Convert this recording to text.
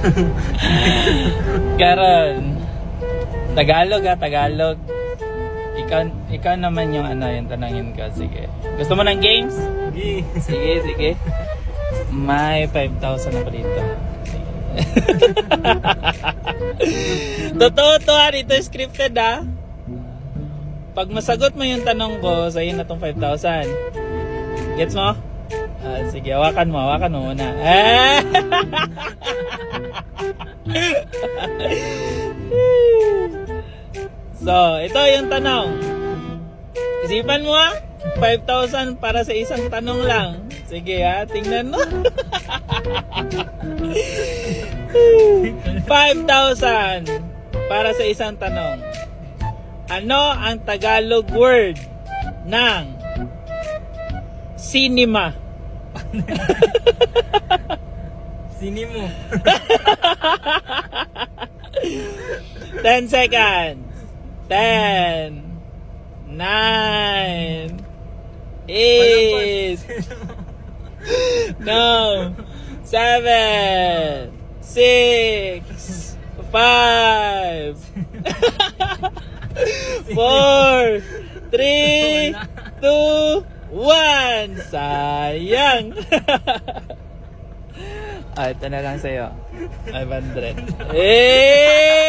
Karon. Tagalog ah, Tagalog. Ikaw, ikaw naman yung ano, yung tanangin ko. Sige. Gusto mo ng games? Sige. Sige, sige. May 5,000 na pa dito. Totoo to ha, dito scripted ha. Pag masagot mo yung tanong ko, sa'yo na tong 5,000. Gets mo? Ah, sige, hawakan mo, hawakan mo muna. So, ito yung tanong. Isipan mo ha. 5,000 para sa isang tanong lang. Sige ha, tingnan mo. 5,000 para sa isang tanong. Ano ang Tagalog word ng cinema? Sini 10 seconds. 10 9 8 No. Seven. Six. Five. Four. Three. Two. One. Sayang. ito na lang sa'yo. 500. Eh!